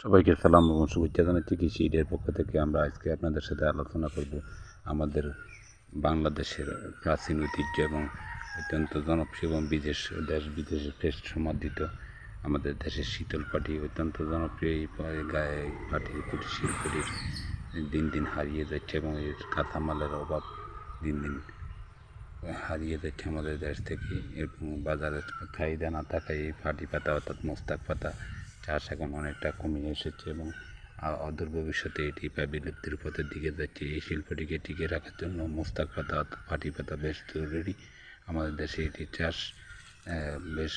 সবাইকে সালাম এবং শুভেচ্ছা জানাচ্ছি। কৃষি ইডের পক্ষ থেকে আমরা আজকে আপনাদের সাথে আলোচনা করব আমাদের বাংলাদেশের প্রাচীন ঐতিহ্য এবং অত্যন্ত জনপ্রিয় এবং বিদেশ, দেশ বিদেশে বেশ সমাদৃত আমাদের দেশের শীতল পাটি, অত্যন্ত জনপ্রিয় এই গায়ে পাটি কুটির শিল্পটির দিন দিন হারিয়ে যাচ্ছে এবং এর কাঁচামালের অভাব দিন দিন হারিয়ে যাচ্ছে আমাদের দেশ থেকে এবং বাজারে চাহিদা না থাকায় এই ফাটি পাতা অর্থাৎ মোস্তাক পাতা চাষ এখন অনেকটা কমে এসেছে এবং অদূর ভবিষ্যতে এটি প্রায় বিলুপ্তির পথের দিকে যাচ্ছে। এই শিল্পটিকে টিকে রাখার জন্য মোস্তাক পাতা অর্থাৎ পাটি পাতা বেশ জরুরি। আমাদের দেশে এটি চাষ বেশ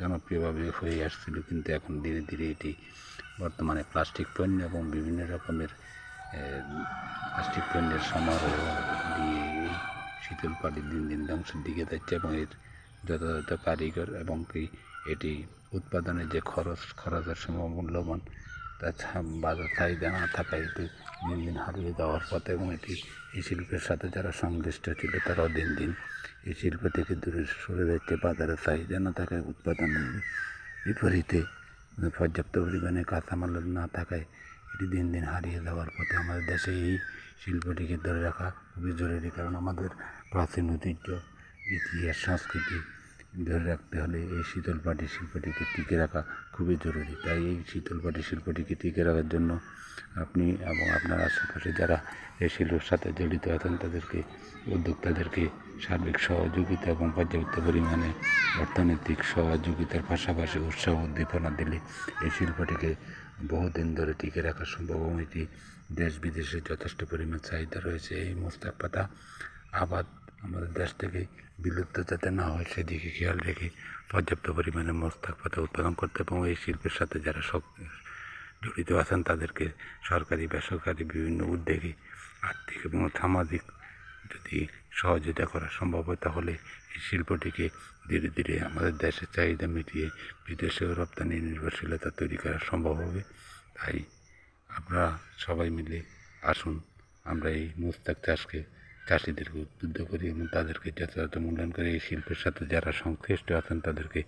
জনপ্রিয়ভাবে হয়ে আসছিল, কিন্তু এখন ধীরে ধীরে এটি বর্তমানে প্লাস্টিক পণ্য এবং বিভিন্ন রকমের প্লাস্টিক পণ্যের সমারোহ দিয়ে শীতল পাটি দিন দিন ধ্বংসের দিকে যাচ্ছে এবং এর যথাযথ কারিগর এবং কি এটি উৎপাদনের যে খরচ, খরচের সময় মূল্যবান, তা বাজার চাহিদা না থাকায় এটি দিন দিন হারিয়ে যাওয়ার পথে এবং এটি এই শিল্পের সাথে যারা সংশ্লিষ্ট ছিল, তারাও দিন দিন এই শিল্প থেকে দূরে সরে যাচ্ছে বাজারে চাহিদা না থাকায় উৎপাদনের বিপরীতে পর্যাপ্ত পরিমাণে কাঁচামাল না থাকায় এটি দিন দিন হারিয়ে যাওয়ার পথে আমাদের দেশে এই শিল্পটিকে ধরে রাখা খুবই জরুরি, কারণ আমাদের প্রাচীন ঐতিহ্য ইতিহাস, সংস্কৃতি ধরে রাখতে হলে এই শীতল পাটি শিল্পটিকে টিকে রাখা খুবই জরুরি। তাই এই শীতল পাটি শিল্পটিকে টিকে রাখার জন্য আপনি এবং আপনার আশেপাশে যারা এই শিল্পের সাথে জড়িত আছেন, তাদেরকে, উদ্যোক্তাদেরকে সার্বিক সহযোগিতা এবং পর্যাপ্ত পরিমাণে অর্থনৈতিক সহযোগিতার পাশাপাশি উৎসাহ উদ্দীপনা দিলে এই শিল্পটিকে বহুদিন ধরে টিকে রাখা সম্ভব এবং এটি দেশ বিদেশে যথেষ্ট পরিমাণ চাহিদা রয়েছে। এই মোস্তাক পাতা আবাদ আমাদের দেশ থেকে বিলুপ্ত যাতে না হয়, সেদিকে খেয়াল রেখে পর্যাপ্ত পরিমাণে মোস্তাক পাতা উৎপাদন করতে এবং এই শিল্পের সাথে যারা জড়িত আছেন, তাদেরকে সরকারি, বেসরকারি বিভিন্ন উদ্যোগে আর্থিক এবং সামাজিক যদি সহযোগিতা করা সম্ভব হয়, তাহলে এই শিল্পটিকে ধীরে ধীরে আমাদের দেশের চাহিদা মিটিয়ে বিদেশেও রপ্তানি নির্ভরশীলতা তৈরি করা সম্ভব হবে। তাই আমরা সবাই মিলে আসুন, আমরা এই মোস্তাক চাষকে চাষিদেরকে উদ্বুদ্ধ করি এবং তাদেরকে যথাযথ মূল্যায়ন করে এই শিল্পের সাথে যারা সংশ্লিষ্ট আছেন তাদেরকে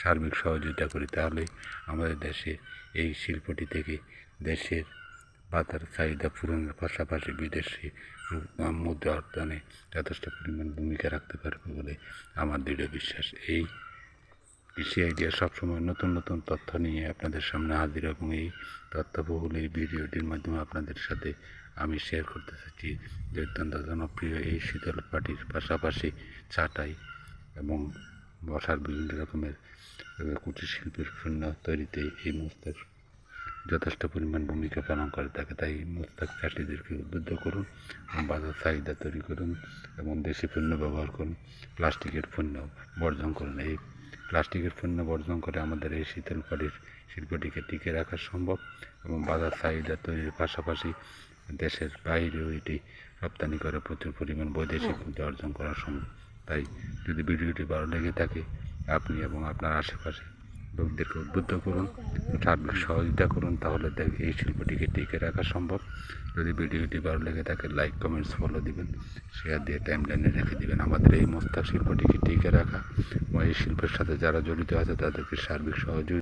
সার্বিক সহযোগিতা করি। তাহলে আমাদের দেশে এই শিল্পটি থেকে দেশের বাজার চাহিদা পূরণের পাশাপাশি বিদেশি মুদ্রা অর্জনে যথেষ্ট পরিমাণ ভূমিকা রাখতে পারবে বলে আমার দৃঢ় বিশ্বাস। এই কৃষি আইডিয়া সবসময় নতুন নতুন তথ্য নিয়ে আপনাদের সামনে হাজির এবং এই তথ্যবহুল এই ভিডিওটির মাধ্যমে আপনাদের সাথে আমি শেয়ার করতে চাচ্ছি যে অত্যন্ত জনপ্রিয় এই শীতল পাটির পাশাপাশি চাটাই এবং বসার বিভিন্ন রকমের কুটির শিল্পের পণ্য তৈরিতে এই মোস্তাক যথেষ্ট পরিমাণ ভূমিকা পালন করে থাকে। তাই মোস্তাক চাষিদেরকে উদ্বুদ্ধ করুন বাজার চাহিদা তৈরি করুন এবং দেশি পণ্য ব্যবহার করুন, প্লাস্টিকের পণ্য বর্জন করুন। এই প্লাস্টিকের পণ্য বর্জন করে আমাদের এই শীতল পাটির শিল্পটিকে টিকে রাখা সম্ভব এবং বাজার চাহিদা তৈরির পাশাপাশি দেশের বাইরেও এটি রপ্তানি করে প্রচুর পরিমাণ বৈদেশিক মুদ্রা অর্জন করা সম্ভব। তাই যদি ভিডিওটি ভালো লেগে থাকে আপনি এবং আপনার আশেপাশে লোকদেরকে উদ্বুদ্ধ করুন সার্বিক সহযোগিতা করুন, তাহলে দেখ, এই শিল্পটিকে টিকে রাখা সম্ভব। যদি ভিডিওটি ভালো লেগে থাকে লাইক কমেন্টস ফলো দিবেন শেয়ার দিয়ে টাইম লাইনে রেখে দিবেন। আমাদের এই মোস্তাক শিল্পটিকে টিকে রাখা, এবং এই শিল্পের সাথে যারা জড়িত আছে, তাদেরকে সার্বিক সহযোগিতা